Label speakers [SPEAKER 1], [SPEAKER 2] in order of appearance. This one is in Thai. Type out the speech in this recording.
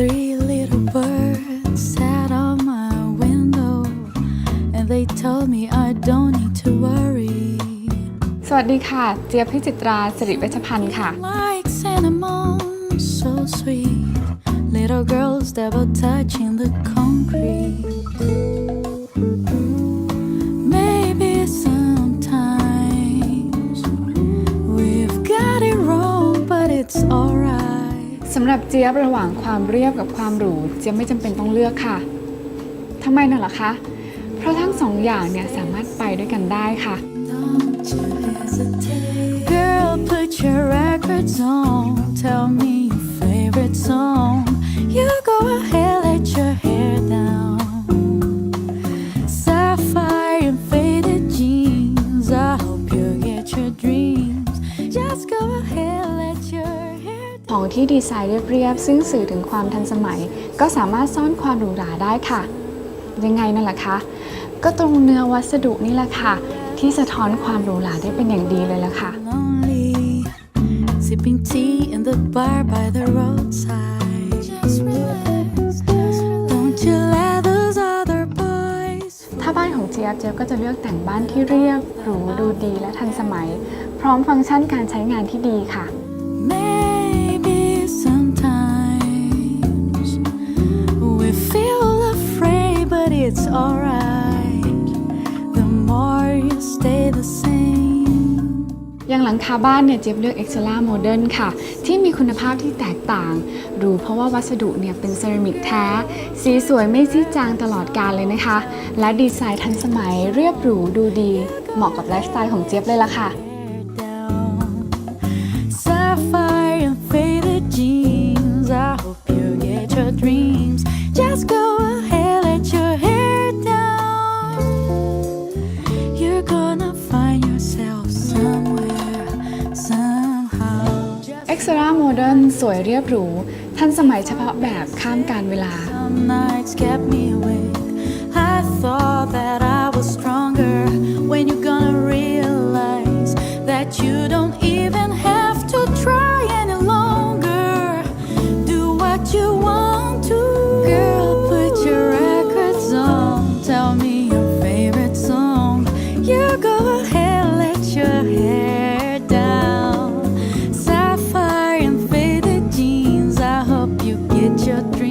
[SPEAKER 1] Three little birds sat on my window and they told me I don't need to worry.
[SPEAKER 2] สวัสดีค่ะ เจี๊ยบพิจิตราสิริเวชพันธ์ค่ะ
[SPEAKER 1] Like cinnamon, so sweet. Little girls double touching the concrete.
[SPEAKER 2] สำหรับเจี๊ยบระหว่างความเรียบกับความหรูเจี๊ยบไม่จำเป็นต้องเลือกค่ะทำไมน่ะล่ะคะ เพราะทั้งสองอย่างเนี่ยสามารถไปด้วยกันได้ค่ะ
[SPEAKER 1] Girl, put your records on. Tell me your favorite song. You go ahead, let your
[SPEAKER 2] องที่ดีไซน์เรียบๆ ซึ่งสื่อถึงความทันสมัย ก็สามารถซ่อนความหรูหราได้ค่ะ ยังไงนั่นแหละคะ ก็ตรงเนื้อวัสดุนี่แหละค่ะ ที่สะท้อนความหรูหราได้เป็นอย่างดีเลยละค่ะ
[SPEAKER 1] lonely. Sipping tea in the bar by the roadside. Just relax. Don't you let those other boys
[SPEAKER 2] ถ้าบ้านของเจี๊ยบเจี๊ยบก็จะเลือกแต่งบ้านที่เรียบหรูดูดีและทันสมัย พร้อมฟังก์ชันการใช้งานที่ดีค่ะ
[SPEAKER 1] Maybe it's alright. The more you stay the same.
[SPEAKER 2] อย่างหลังคาบ้านเนี่ยเจี๊ยบเลือก Excella Modern ค่ะ ที่มีคุณภาพที่แตกต่างหรูเพราะว่าวัสดุเนี่ยเป็นเซรามิกแท้ สีสวยไม่ซีดจางตลอดกาลเลยนะคะ และดีไซน์ทันสมัยเรียบหรูดูดี เหมาะกับไลฟ์สไตล์ของเจี๊ยบเลยล่ะค่ะ
[SPEAKER 1] Just
[SPEAKER 2] Excella Modern สวยเรียบหรู ทันสมัยเฉพาะแบบข้ามการเวลา
[SPEAKER 1] some nights kept your dreams.